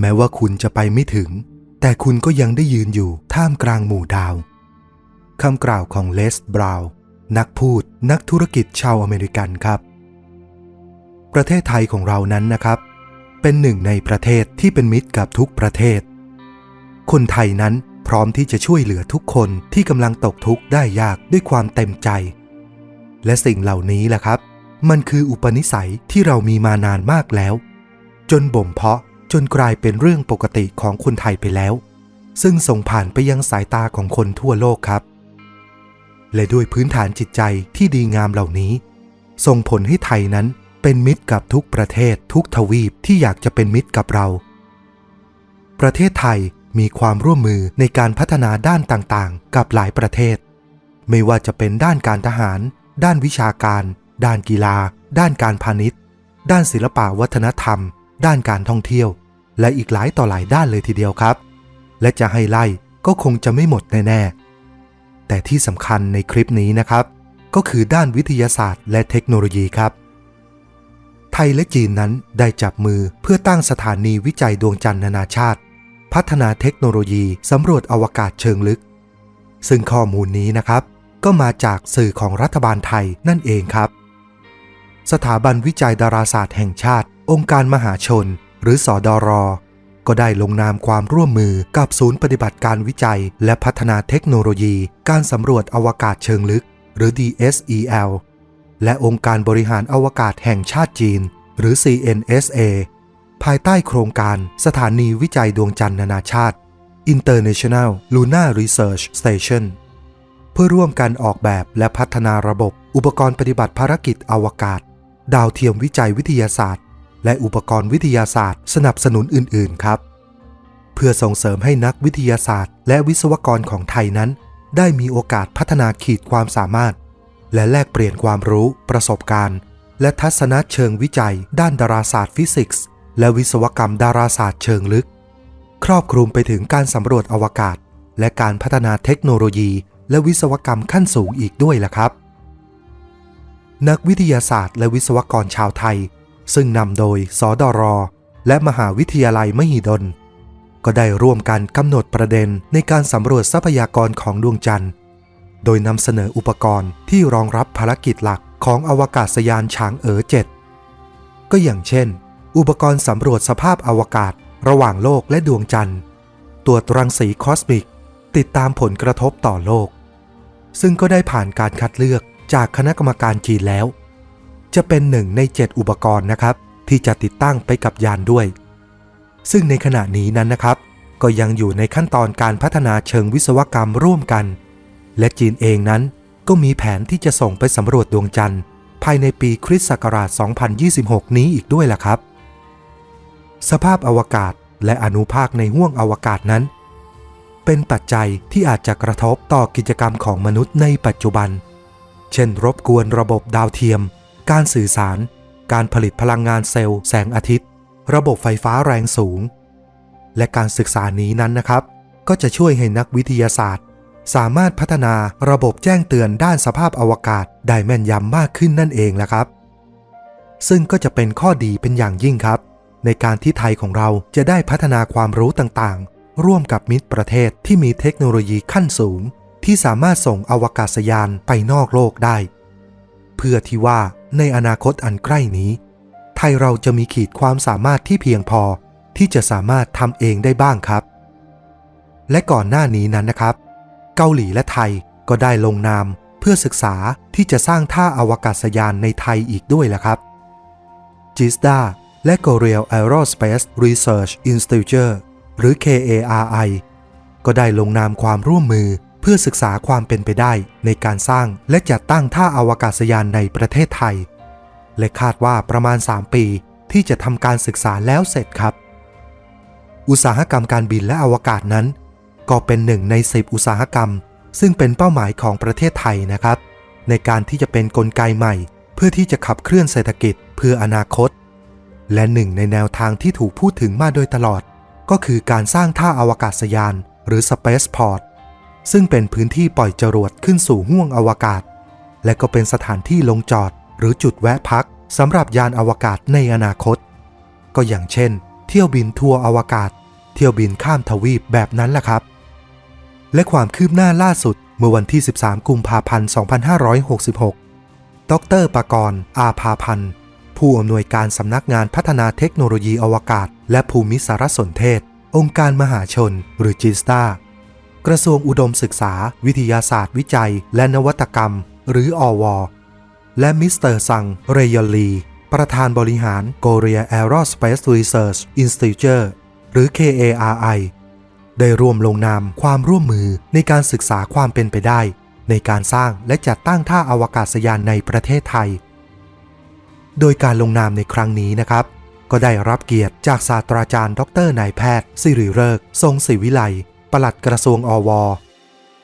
แม้ว่าคุณจะไปไม่ถึง แต่คุณก็ยังได้ยืนอยู่ท่ามกลางหมู่ดาวคำกล่าวของเลสบราวน์นักพูดนักธุรกิจชาวอเมริกันครับ ประเทศไทยของเรานั้นนะครับ เป็นหนึ่งในประเทศที่เป็นมิตรกับทุกประเทศ คนไทยนั้นพร้อมที่จะช่วยเหลือทุกคนที่กำลังตกทุกข์ได้ยากด้วยความเต็มใจ และสิ่งเหล่านี้แหละครับ มันคืออุปนิสัยที่เรามีมานานมากแล้ว จนบ่มเพาะ จนกลายเป็นเรื่องปกติของคนไทยไปแล้ว ซึ่งส่งผ่านไปยังสายตาของคนทั่วโลกครับ และด้วยพื้นฐานจิตใจที่ดีงามเหล่านี้ ส่งผลให้ไทยนั้นเป็นมิตรกับทุกประเทศทุกทวีปที่อยากจะเป็นมิตรกับเรา ประเทศไทยมีความร่วมมือในการพัฒนาด้านต่างๆ กับหลายประเทศ ไม่ว่าจะเป็นด้านการทหาร ด้านวิชาการ ด้านกีฬา ด้านการพาณิชย์ ด้านศิลปะวัฒนธรรม ด้านการท่องเที่ยว และอีกหลายต่อหลายด้านเลยทีเดียวครับ และจะให้ไล่ก็คงจะไม่หมดแน่ๆ แต่ที่สำคัญในคลิปนี้นะครับ ก็คือด้านวิทยาศาสตร์และเทคโนโลยีครับ ไทยและจีนนั้นได้จับมือเพื่อตั้งสถานีวิจัยดวงจันทร์นานาชาติ พัฒนาเทคโนโลยีสำรวจอวกาศเชิงลึก ซึ่งข้อมูลนี้นะครับ ก็มาจากสื่อของรัฐบาลไทยนั่นเองครับ สถาบันวิจัยดาราศาสตร์แห่งชาติ องค์การมหาชน หรือสอดอรอก็ได้ลงนามความร่วมมือกับศูนย์ปฏิบัติการวิจัย และพัฒนาเทคโนโลยี การสำรวจอวกาศเชิงลึก หรือ DSEL และองค์การบริหารอวกาศแห่งชาติจีน หรือ CNSA ภายใต้โครงการสถานีวิจัยดวงจันทร์นานาชาติ International Lunar Research Station เพื่อร่วมกันออกแบบและพัฒนาระบบอุปกรณ์ปฏิบัติภารกิจอวกาศ ดาวเทียมวิจัยวิทยาศาสตร์ และอุปกรณ์วิทยาศาสตร์สนับสนุนอื่น ๆ ครับ เพื่อส่งเสริมให้นักวิทยาศาสตร์ และวิศวกรของไทยนั้น ได้มีโอกาสพัฒนาขีดความสามารถ และแลกเปลี่ยนความรู้ ประสบการณ์ และทัศนะเชิงวิจัย ด้านดาราศาสตร์ฟิสิกส์ และวิศวกรรมดาราศาสตร์เชิงลึก ครอบคลุมไปถึงการสำรวจอวกาศ และการพัฒนาเทคโนโลยี และวิศวกรรมขั้นสูงอีกด้วยล่ะครับนักวิทยาศาสตร์และวิศวกรชาวไทย ซึ่งนำโดยสอดอรอและมหาวิทยาลัยมหิดล ก็ได้ร่วมกันกำหนดประเด็นในการสำรวจทรัพยากรของดวงจันทร์ โดยนำเสนออุปกรณ์ที่รองรับภารกิจหลักของอวกาศยานฉางเอ๋อ7ก็อย่างเช่น อุปกรณ์สำรวจสภาพอวกาศระหว่างโลกและดวงจันทร์ ตรวจรังสีคอสมิก ติดตามผลกระทบต่อโลก ซึ่งก็ได้ผ่านการคัดเลือกจากคณะกรรมการจีนแล้ว จะเป็นหนึ่งใน 7 อุปกรณ์นะครับ ที่จะติดตั้งไปกับยานด้วย ซึ่งในขณะนี้นั้นนะครับ ก็ยังอยู่ในขั้นตอนการพัฒนาเชิงวิศวกรรมร่วมกัน และจีนเองนั้นก็มีแผนที่จะส่งไปสำรวจดวงจันทร์ ภายในปีคริสต์ศักราช 2026 นี้อีกด้วยล่ะครับ สภาพอวกาศและอนุภาคในห้วงอวกาศนั้น เป็นปัจจัยที่อาจจะกระทบต่อกิจกรรมของมนุษย์ในปัจจุบัน เช่นรบกวนระบบดาวเทียม การสื่อสาร การผลิตพลังงานเซลล์แสงอาทิตย์ ระบบไฟฟ้าแรงสูง และการศึกษานี้นั้นนะครับ ก็จะช่วยให้นักวิทยาศาสตร์ สามารถพัฒนาระบบแจ้งเตือนด้านสภาพอวกาศได้แม่นยำมากขึ้นนั่นเองละครับ ซึ่งก็จะเป็นข้อดีเป็นอย่างยิ่งครับ ในการที่ไทยของเราจะได้พัฒนาความรู้ต่างๆ ร่วมกับมิตรประเทศที่มีเทคโนโลยีขั้นสูง ที่สามารถส่งอวกาศยานไปนอกโลกได้ พื่อที่ว่าในอนาคตอันใกล้นี้ ไทยเราจะมีขีดความสามารถที่เพียงพอที่จะสามารถทำเองได้บ้างครับ และก่อนหน้านี้นั้นนะครับ เกาหลีและไทยก็ได้ลงนามเพื่อศึกษาที่จะสร้างท่าอวกาศยานในไทยอีกด้วยละครับ JISDA และ Korean Aerospace Research Institute หรือ KARI ก็ได้ลงนามความร่วมมือ เพื่อศึกษาความเป็นไปได้ในการสร้างและจัดตั้งท่าอวกาศยานในประเทศไทย และคาดว่าประมาณ 3 ปีที่จะทำการศึกษาแล้วเสร็จครับ อุตสาหกรรมการบินและอวกาศนั้น ก็เป็นหนึ่งใน 10 อุตสาหกรรม ซึ่งเป็นเป้าหมายของประเทศไทยนะครับ ในการที่จะเป็นนกลไกใหม่ เพื่อที่จะขับเคลื่อนเศรษฐกิจเพื่ออนาคต และหนึ่งในแนวทางที่ถูกพูดถึงมาโดยตลอด ก็คือการสร้างท่าอวกาศยาน หรือ Spaceport ซึ่งเป็นพื้นที่ปล่อยจรวดขึ้นสู่ห้วงอวกาศ และก็เป็นสถานที่ลงจอดหรือจุดแวะพักสำหรับยานอวกาศในอนาคต ก็อย่างเช่น เที่ยวบินทัวร์อวกาศ เที่ยวบินข้ามทวีปแบบนั้นแหละครับ และความคืบหน้าล่าสุดเมื่อวันที่ 13 กุมภาพันธ์ 2566 ดรปกรณ์ อาภาพันธ์ ผู้อำนวยการสำนักงานพัฒนาเทคโนโลยีอวกาศ และภูมิสารสนเทศ องค์การมหาชน หรือจีสตา กระทรวงอุดมศึกษา วิทยาศาสตร์วิจัย และนวัตกรรม หรืออว และมิสเตอร์ซัง เรยอลี ประธานบริหาร Korea Aerospace Research Institute หรือ KARI ได้ร่วมลงนามความร่วมมือในการศึกษาความเป็นไปได้ ในการสร้างและจัดตั้งท่าอวกาศยานในประเทศไทย โดยการลงนามในครั้งนี้นะครับ ก็ได้รับเกียรติจากศาสตราจารย์ ดรนายแพทย์สิริเริกทรงศิวิไล ปลัดกระทรวงอว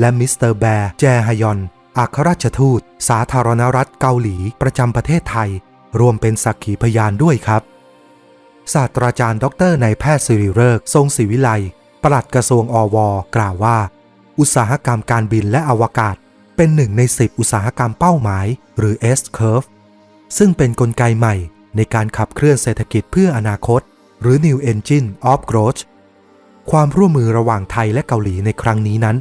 และมิสเตอร์แบร์แจฮยอน อัครราชทูต สาธารณรัฐเกาหลีประจำประเทศไทย รวมเป็นสักขีพยานด้วยครับ ศาสตราจารย์ด็อกเตอร์นายแพทย์สิริเริกทรงศิวิไลปลัดกระทรวงอว กล่าวว่า อุตสาหกรรมการบินและอวกาศ เป็นหนึ่งใน 10 อุตสาหกรรมเป้าหมาย หรือ S-curve ซึ่งเป็นนกลไกใหม่ในการขับเคลื่อนเศรษฐกิจเพื่ออนาคต หรือ New Engine of Growth ความร่วมมือระหว่างไทยและเกาหลีในครั้งนี้นั้น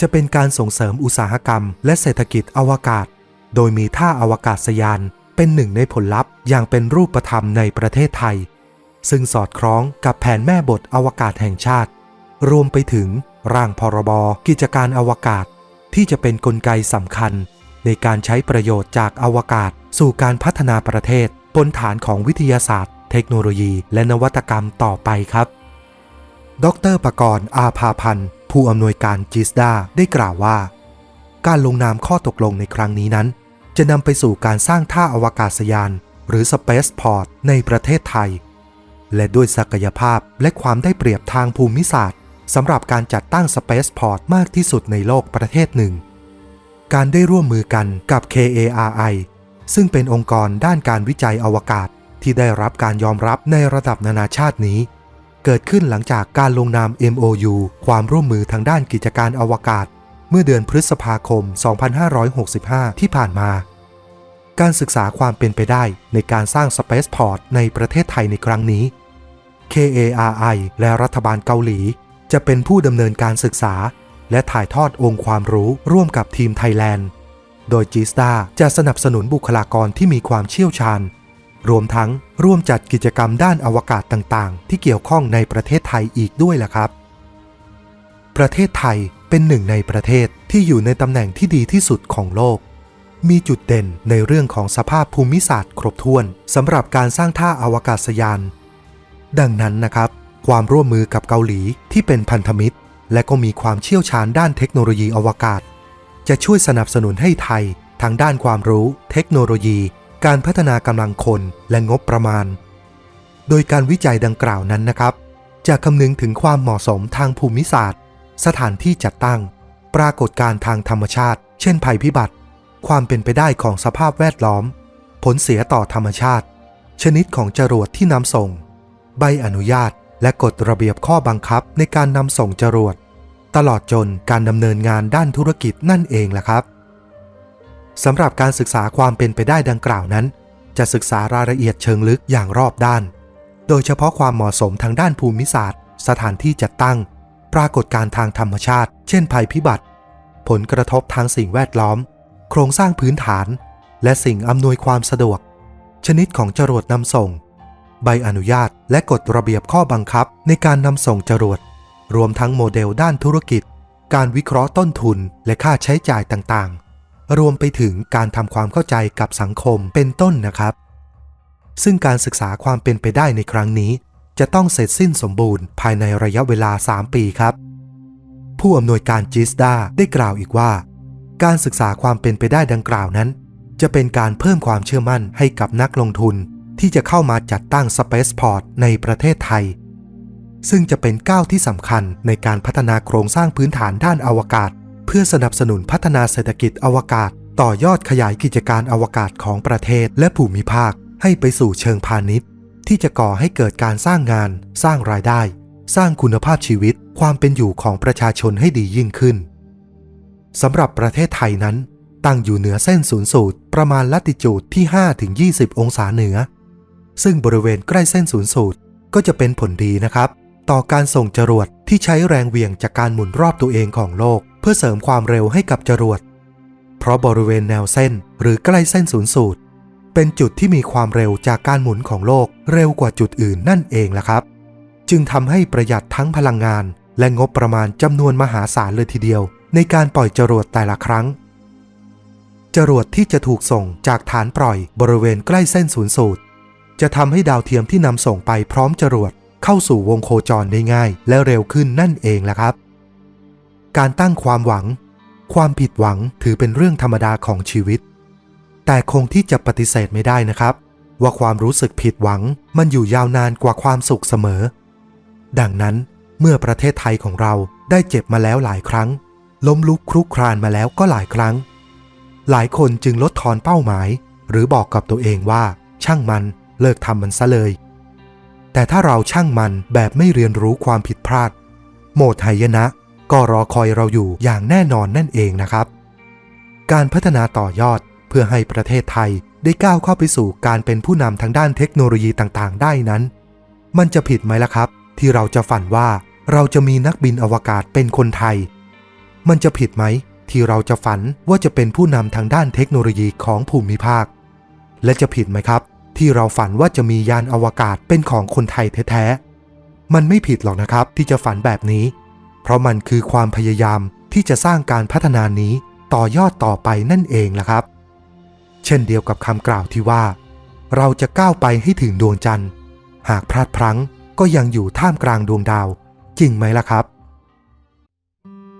จะเป็นการส่งเสริมอุตสาหกรรม และเศรษฐกิจอวกาศ โดยมีท่าอวกาศยาน เป็นหนึ่งในผลลัพธ์อย่างเป็นรูปธรรมในประเทศไทย ซึ่งสอดคล้องกับแผนแม่บทอวกาศแห่งชาติ รวมไปถึงร่างพรบกิจการอวกาศ ที่จะเป็นนกลไกสำคัญ ในการใช้ประโยชน์จากอวกาศ สู่การพัฒนาประเทศบนฐานของวิทยาศาสตร์ เทคโนโลยี และนวัตกรรมต่อไปครับ ดรปกรณ์อาภาพันธ์ผู้อำนวยการจิสดาได้กล่าวว่า การลงนามข้อตกลงในครั้งนี้นั้น จะนำไปสู่การสร้างท่าอวกาศยาน หรือ Spaceport ในประเทศไทย และด้วยศักยภาพและความได้เปรียบทางภูมิศาสตร์สำหรับการจัดตั้ง Spaceport มากที่สุดในโลกประเทศหนึ่ง การได้ร่วมมือกันกับ KARI ซึ่งเป็นองค์กรด้านการวิจัยอวกาศที่ได้รับการยอมรับในระดับนานาชาตินี้ เกิดขึ้นหลังจากการลงนาม MOU ความร่วมมือทางด้านกิจการอวกาศ เมื่อเดือนพฤษภาคม 2565 ที่ผ่านมา การศึกษาความเป็นไปได้ในการสร้าง Spaceport ในประเทศไทยในครั้งนี้ KARI และรัฐบาลเกาหลี จะเป็นผู้ดำเนินการศึกษา และถ่ายทอดองค์ความรู้ร่วมกับทีมไทยแลนด์ โดยจีสตาจะสนับสนุนบุคลากรที่มีความเชี่ยวชาญ รวมทั้งร่วมจัดกิจกรรมด้านอวกาศต่างๆ ที่เกี่ยวข้องในประเทศไทยอีกด้วยล่ะครับ ประเทศไทยเป็นหนึ่งในประเทศที่อยู่ในตำแหน่งที่ดีที่สุดของโลก มีจุดเด่นในเรื่องของสภาพภูมิศาสตร์ ครบถ้วนสำหรับการสร้างท่าอวกาศยาน ดังนั้นนะครับ ความร่วมมือกับเกาหลีที่เป็นพันธมิตร และก็มีความเชี่ยวชาญด้านเทคโนโลยีอวกาศ จะช่วยสนับสนุนให้ไทยทั้งด้านความรู้ เทคโนโลยี การพัฒนากำลังคนและงบประมาณ โดยการวิจัยดังกล่าวนั้นนะครับ จะคำนึงถึงความเหมาะสมทางภูมิศาสตร์ สถานที่จัดตั้ง ปรากฏการทางธรรมชาติ เช่นภัยพิบัติ ความเป็นไปได้ของสภาพแวดล้อม ผลเสียต่อธรรมชาติ ชนิดของจรวดที่นำส่ง ใบอนุญาตและกฎระเบียบข้อบังคับในการนำส่งจรวด ตลอดจนการดำเนินงานด้านธุรกิจนั่นเองแหละครับ สำหรับการศึกษาความเป็นไปได้ดังกล่าวนั้น จะศึกษารายละเอียดเชิงลึกอย่างรอบด้าน โดยเฉพาะความเหมาะสมทางด้านภูมิศาสตร์ สถานที่จัดตั้ง ปรากฏการณ์ทางธรรมชาติ เช่นภัยพิบัติ ผลกระทบทางสิ่งแวดล้อม โครงสร้างพื้นฐาน และสิ่งอำนวยความสะดวก ชนิดของจรวดนำส่ง ใบอนุญาตและกฎระเบียบข้อบังคับในการนำส่งจรวด รวมทั้งโมเดลด้านธุรกิจ การวิเคราะห์ต้นทุนและค่าใช้จ่ายต่างๆ รวมไปถึงการทำความเข้าใจกับสังคมเป็นต้นนะครับ ซึ่งการศึกษาความเป็นไปได้ในครั้งนี้ จะต้องเสร็จสิ้นสมบูรณ์ภายในระยะเวลา 3 ปีครับ ผู้อำนวยการจิสดาได้กล่าวอีกว่า การศึกษาความเป็นไปได้ดังกล่าวนั้น จะเป็นการเพิ่มความเชื่อมั่นให้กับนักลงทุน ที่จะเข้ามาจัดตั้ง Spaceport ในประเทศไทย ซึ่งจะเป็นก้าวที่สำคัญในการพัฒนาโครงสร้างพื้นฐานด้านอวกาศ เพื่อสนับสนุนพัฒนาเศรษฐกิจอวกาศ ต่อยอดขยายกิจการอวกาศของประเทศและภูมิภาค ให้ไปสู่เชิงพาณิชย์ ที่จะก่อให้เกิดการสร้างงาน สร้างรายได้ สร้างคุณภาพชีวิต ความเป็นอยู่ของประชาชนให้ดียิ่งขึ้นสำหรับประเทศไทยนั้น ตั้งอยู่เหนือเส้นศูนย์สูตรประมาณลัติจูดที่ 5-20 องศาเหนือ ซึ่งบริเวณใกล้เส้นศูนย์สูตรก็จะเป็นผลดีนะครับ ต่อการส่งจรวดที่ใช้แรงเวียงจากการหมุนรอบตัวเองของโลก พื่อเสริมความเร็วให้กับจรวด เพราะบริเวณแนวเส้นหรือใกล้เส้นศูนย์สูตร เป็นจุดที่มีความเร็วจากการหมุนของโลกเร็วกว่าจุดอื่นนั่นเองล่ะครับ จึงทำให้ประหยัดทั้งพลังงาน และงบประมาณจำนวนมหาศาลเลยทีเดียว ในการปล่อยจรวดแต่ละครั้ง จรวดที่จะถูกส่งจากฐานปล่อยบริเวณใกล้เส้นศูนย์สูตร จะทำให้ดาวเทียมที่นำส่งไปพร้อมจรวดเข้าสู่วงโคจรได้ง่าย และเร็วขึ้นนั่นเองแหละครับ การตั้งความหวัง ความผิดหวังถือเป็นเรื่องธรรมดาของชีวิต แต่คงที่จะปฏิเสธไม่ได้นะครับ ว่าความรู้สึกผิดหวังมันอยู่ยาวนานกว่าความสุขเสมอ ดังนั้นเมื่อประเทศไทยของเราได้เจ็บมาแล้วหลายครั้ง ล้มลุกคลุกครานมาแล้วก็หลายครั้ง หลายคนจึงลดทอนเป้าหมาย หรือบอกกับตัวเองว่า ช่างมันเลิกทำมันซะเลย แต่ถ้าเราช่างมันแบบไม่เรียนรู้ความผิดพลาด โหมดไหยนะ ก็รอคอยเราอยู่อย่างแน่นอนนั่นเองนะครับ การพัฒนาต่อยอดเพื่อให้ประเทศไทยได้ก้าวเข้าไปสู่การเป็นผู้นำทางด้านเทคโนโลยีต่างๆ ได้นั้น มันจะผิดไหมล่ะครับ ที่เราจะฝันว่าเราจะมีนักบินอวกาศเป็นคนไทย มันจะผิดไหม ที่เราจะฝันว่าจะเป็นผู้นำทางด้านเทคโนโลยีของภูมิภาค และจะผิดไหมครับ ที่เราฝันว่าจะมียานอวกาศเป็นของคนไทยแท้ๆมันไม่ผิดหรอกนะครับ ที่จะฝันแบบนี้ เพราะมันคือความพยายามที่จะสร้างการพัฒนานี้ต่อยอดต่อไปนั่นเองล่ะครับ เช่นเดียวกับคำกล่าวที่ว่า เราจะก้าวไปให้ถึงดวงจันทร์ หากพลาดพลั้งก็ยังอยู่ท่ามกลางดวงดาว จริงไหมล่ะครับ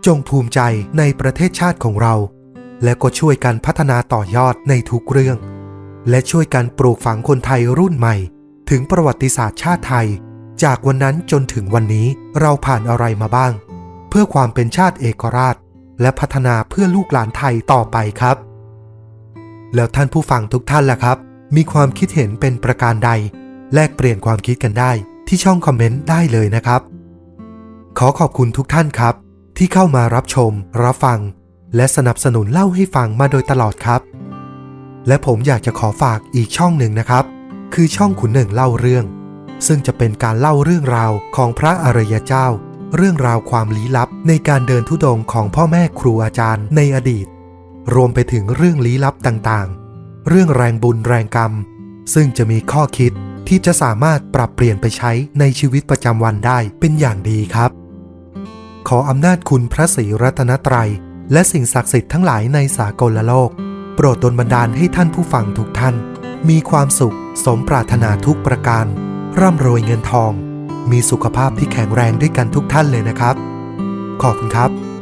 จงภูมิใจในประเทศชาติของเรา และก็ช่วยกันพัฒนาต่อยอดในทุกเรื่อง และช่วยกันปลูกฝังคนไทยรุ่นใหม่ ถึงประวัติศาสตร์ชาติไทย จากวันนั้นจนถึงวันนี้เราผ่านอะไรมาบ้าง พื่อความเป็นชาติเอกราช และพัฒนาเพื่อลูกหลานไทยต่อไปครับ แล้วท่านผู้ฟังทุกท่านล่ะครับ มีความคิดเห็นเป็นประการใด แลกเปลี่ยนความคิดกันได้ ที่ช่องคอมเมนต์ได้เลยนะครับ ขอขอบคุณทุกท่านครับ ที่เข้ามารับชม รับฟัง และสนับสนุนเล่าให้ฟังมาโดยตลอดครับ และผมอยากจะขอฝากอีกช่องหนึ่งนะครับ คือช่องขุนหนึ่งเล่าเรื่องซึ่งจะเป็นการเล่าเรื่องราวของพระอริยเจ้า เรื่องราวความลี้ลับในการเดินทุดงค์ของพ่อแม่ครูอาจารย์ในอดีต รวมไปถึงเรื่องลี้ลับต่างๆ เรื่องแรงบุญแรงกรรม ซึ่งจะมีข้อคิดที่จะสามารถปรับเปลี่ยนไปใช้ในชีวิตประจำวันได้เป็นอย่างดีครับ ขออำนาจคุณพระศรีรัตนตรัย และสิ่งศักดิ์สิทธิ์ทั้งหลายในสากลโลก โปรดดลบันดาลให้ท่านผู้ฟังทุกท่าน มีความสุขสมปรารถนาทุกประการ ร่ำรวยเงินทอง มีสุขภาพที่แข็งแรงด้วยกันทุกท่านเลยนะครับ ขอบคุณครับ